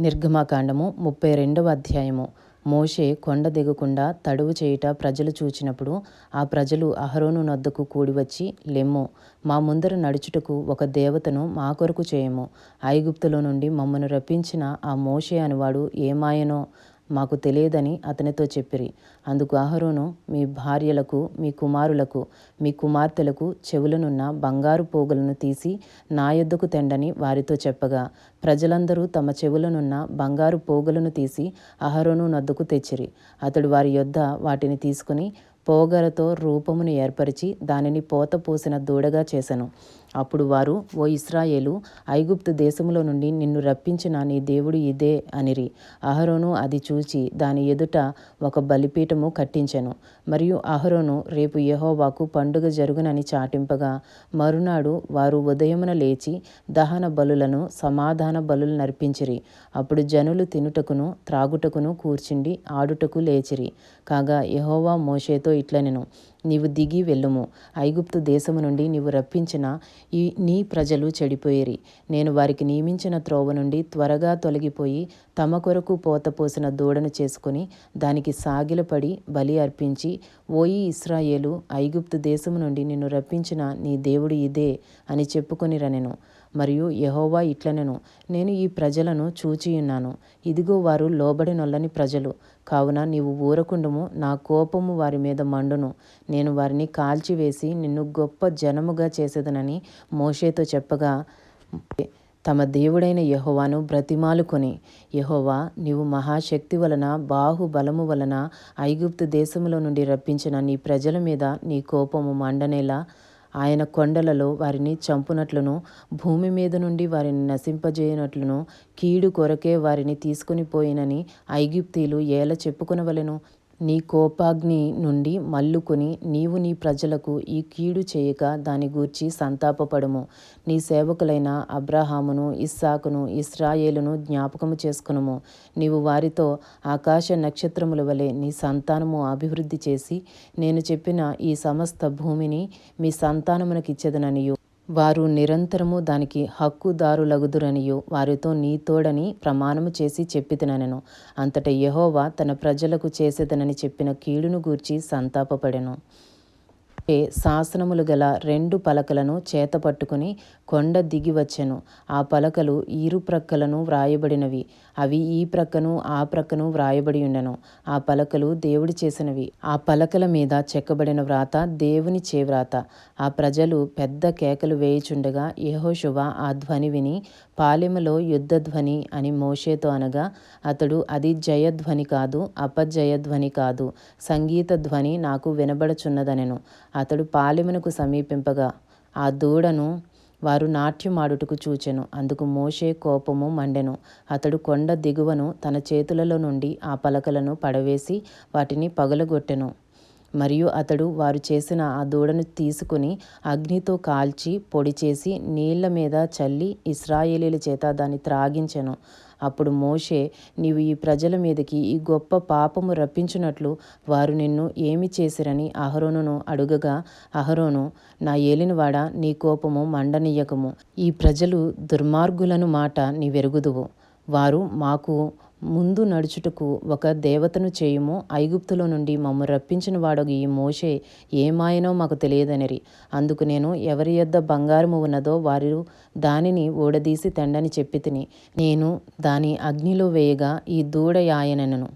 నిర్గమాకాండము ముప్పై రెండవ అధ్యాయము. మోషే కొండ దిగకుండా తడువు చేయుట ప్రజలు చూచినప్పుడు ఆ ప్రజలు అహరోను నొద్దకు కూడివచ్చి లెమ్ము మా ముందర నడుచుటకు ఒక దేవతను మా కొరకు చేయము. ఐగుప్తులో నుండి మమ్మను రప్పించిన ఆ మోషే అనువాడు ఏమాయనో? మాకు తెలియదని అతనితో చెప్పిరి. అందుకు అహరోను మీ భార్యలకు మీ కుమారులకు మీ కుమార్తెలకు చెవులనున్న బంగారు పోగులను తీసి నా యొద్దకు తెండని వారితో చెప్పగా ప్రజలందరూ తమ చెవులనున్న బంగారు పోగులను తీసి అహరోను నద్దుకు తెచ్చిరి. అతడు వారి యొద్ద వాటిని తీసుకుని పోగరతో రూపమును ఏర్పరిచి దానిని పోత పోసిన దూడగా చేశాను అప్పుడు వారు ఓ ఇస్రాయేలు ఐగుప్తు దేశములో నుండి నిన్ను రప్పించిన నీ దేవుడు ఇదే అనిరి. అహరోను అది చూచి దాని ఎదుట ఒక బలిపీఠము కట్టించెను. మరియు అహరోను రేపు యహోవాకు పండుగ జరుగునని చాటింపగా మరునాడు వారు ఉదయమున లేచి దహన బలులను సమాధాన బలులు నర్పించిరి. అప్పుడు జనులు తినుటకును త్రాగుటకును కూర్చుండి ఆడుటకు లేచిరి. కాగా యహోవా మోషేతో ఇట్లనెను. నీవు దిగి వెళ్ళుము. ఐగుప్తు దేశము నుండి నీవు రప్పించిన ఈ నీ ప్రజలు చెడిపోయేరి. నేను వారికి నియమించిన త్రోవ నుండి త్వరగా తొలగిపోయి తమ కొరకు పోత పోసిన దూడను చేసుకుని దానికి సాగిలపడి బలి అర్పించి ఓయి ఇస్రాయేలు ఐగుప్తు దేశము నుండి నిన్ను రప్పించిన నీ దేవుడు ఇదే అని చెప్పుకొనిరనెను. మరియు యహోవా ఇట్లనెను. నేను ఈ ప్రజలను చూచియున్నాను. ఇదిగో వారు లోబడి నొల్లని ప్రజలు. కావున నీవు ఊరకుండము నా కోపము వారి మీద మండును. నేను వారిని కాల్చివేసి నిన్ను గొప్ప జనముగా చేసేదనని మోషేతో చెప్పగా తమ దేవుడైన యహోవాను బ్రతిమాలుకొని యహోవా నీవు మహాశక్తి వలన బాహుబలము వలన ఐగుప్తు దేశములో నుండి రప్పించిన నీ ప్రజల మీద నీ కోపము మండనేలా ఆయన కొండలలో వారిని చంపునట్లును భూమి మీద నుండి వారిని నశింపజేయనట్లును కీడు కొరకే వారిని తీసుకుని పోయినని ఐగిప్తీలు ఏల చెప్పుకునవలెను. నీ కోపాగ్ని నుండి మల్లుకొని నీవు నీ ప్రజలకు ఈ కీడు చేయక దాని గూర్చి సంతాపపడము. నీ సేవకులైన అబ్రహామును ఇస్సాకును ఇస్రాయేలును జ్ఞాపకము చేసుకునుము. నీవు వారితో ఆకాశ నక్షత్రముల వలె నీ సంతానము అభివృద్ధి చేసి నేను చెప్పిన ఈ సమస్త భూమిని మీ సంతానమునకిచ్చెదననియు. వారు నిరంతరము దానికి హక్కుదారులగుదురనియు వారితో నీతోడని ప్రమాణము చేసి చెప్పితినెను అంతట యహోవా తన ప్రజలకు చేసేదనని చెప్పిన కీడును గూర్చి సంతాపపడెను. శాసనములు గల రెండు పలకలను చేతపట్టుకుని కొండ దిగి వచ్చెను. ఆ పలకలు ఇరు ప్రక్కలను వ్రాయబడినవి. అవి ఈ ప్రక్కను ఆ ప్రక్కను వ్రాయబడి ఉండెను. ఆ పలకలు దేవుడు చేసినవి. ఆ పలకల మీద చెక్కబడిన వ్రాత దేవుని చేవ్రాత ఆ ప్రజలు పెద్ద కేకలు వేయుచుండగా యహోశువ ఆ ధ్వని విని పాలెములో యుద్ధధ్వని అని మోషేతో అనగా అతడు అది జయధ్వని కాదు అపజయధ్వని కాదు. సంగీత ధ్వని నాకు వినబడుచున్నదనెను. అతడు పాలెమునకు సమీపింపగా ఆ దూడను వారు నాట్యమాడుటకు చూచెను. అందుకు మోషే కోపము మండెను. అతడు కొండ దిగువను తన చేతులలో నుండి ఆ పలకలను పడవేసి వాటిని పగలగొట్టెను. మరియు అతడు వారు చేసిన ఆ దూడను తీసుకుని అగ్నితో కాల్చి పొడి చేసి నీళ్ళ మీద చల్లి ఇస్రాయేలీల చేత దాన్ని త్రాగించెను. అప్పుడు మోషే నీవు ఈ ప్రజల మీదకి ఈ గొప్ప పాపము రప్పించినట్లు వారు నిన్ను ఏమి చేసిరని అహరోనును అడుగగా అహరోను నా ఏలినవాడ నీ కోపము మండనీయకము. ఈ ప్రజలు దుర్మార్గులను మాట నీ వెరుగుదువు వారు మాకు ముందు నడుచుటకు ఒక దేవతను చేయుము ఐగుప్తులో నుండి మమ్ము రప్పించిన వాడు ఈ మోషే ఏమాయనో మాకు తెలియదనిరి. అందుకు నేను ఎవరి యొద్ద బంగారము ఉన్నదో వారు దానిని ఊడదీసి తెండని చెప్పి తిని నేను దాని అగ్నిలో వేయగా ఈ దూడ యాయనను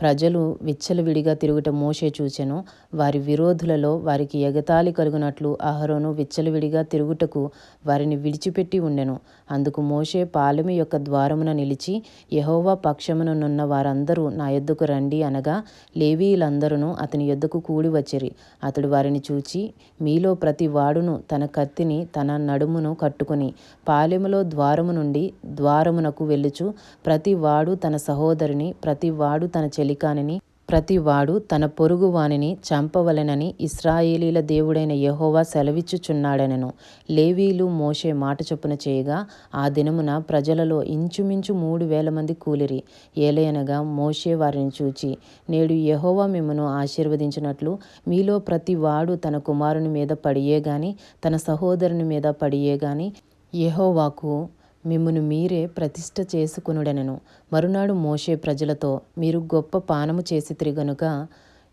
ప్రజలు విచ్చలవిడిగా తిరుగుట మోషే చూచెను. వారి విరోధులలో వారికి ఎగతాళి కలుగునట్లు అహరోను విచ్చలవిడిగా తిరుగుటకు వారిని విడిచిపెట్టి ఉండెను. అందుకు మోషే పాలెము యొక్క ద్వారమున నిలిచి యహోవా పక్షముననున్న వారందరూ నా యొద్దకు రండి అనగా లేవీలందరూ అతని యొద్దకు కూడి వచ్చిరి. అతడు వారిని చూచి మీలో ప్రతి వాడును తన కత్తిని తన నడుమును కట్టుకుని పాలెములో ద్వారము నుండి ద్వారమునకు వెళ్ళుచు ప్రతి వాడు తన సహోదరిని ప్రతి వాడు తన చెలికానిని ప్రతివాడు తన పొరుగువానిని చంపవలెనని ఇస్రాయేలీల దేవుడైన యహోవా సెలవిచ్చుచున్నాడనెను. లేవీలు మోషే మాట చొప్పున చేయగా ఆ దినమున ప్రజలలో ఇంచుమించు మూడు వేల మంది కూలిరి. ఏలయనగా మోషే వారిని చూచి నేడు యహోవా మిమ్మను ఆశీర్వదించినట్లు మీలో ప్రతి వాడు తన కుమారుని మీద పడియే గాని తన సహోదరుని మీద పడియే గాని యహోవాకు మిమ్మును మీరే ప్రతిష్ఠ చేసుకొనుడనెను. మరునాడు మోషే ప్రజలతో మీరు గొప్ప పానము చేసి గనుక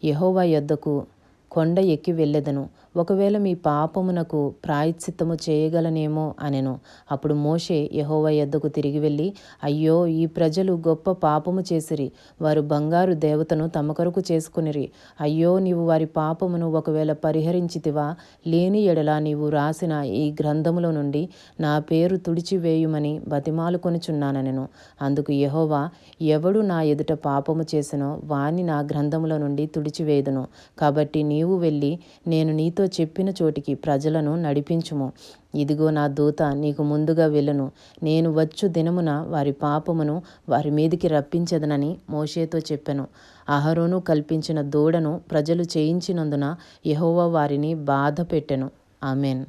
యహోవా యొద్దకు కొండ ఎక్కి వెళ్ళెదను. ఒకవేళ మీ పాపమునకు ప్రాయశ్చిత్తము చేయగలనేమో అనెను. అప్పుడు మోషే యహోవ యొద్దకు తిరిగి వెళ్ళి అయ్యో ఈ ప్రజలు గొప్ప పాపము చేసిరి. వారు బంగారు దేవతను తమ కొరకు చేసుకునిరి. అయ్యో నీవు వారి పాపమును ఒకవేళ పరిహరించితివా? లేని ఎడలా నీవు రాసిన ఈ గ్రంథములో నుండి నా పేరు తుడిచివేయుమని బతిమాలుకొనుచున్నానెను అందుకు యహోవా ఎవడు నా ఎదుట పాపము చేసినో వాని నా గ్రంథములో నుండి తుడిచివేదును కాబట్టి నీవు వెళ్ళి నేను నీతో నీతో చెప్పిన చోటికి ప్రజలను నడిపించుము. ఇదిగో నా దూత నీకు ముందుగా వెళ్ళను. నేను వచ్చు దినమున వారి పాపమును వారి మీదికి రప్పించదనని మోషేతో చెప్పెను. అహరోను కల్పించిన దూడను ప్రజలు చేయించినందున యహోవా వారిని బాధ పెట్టెను ఆమెన్.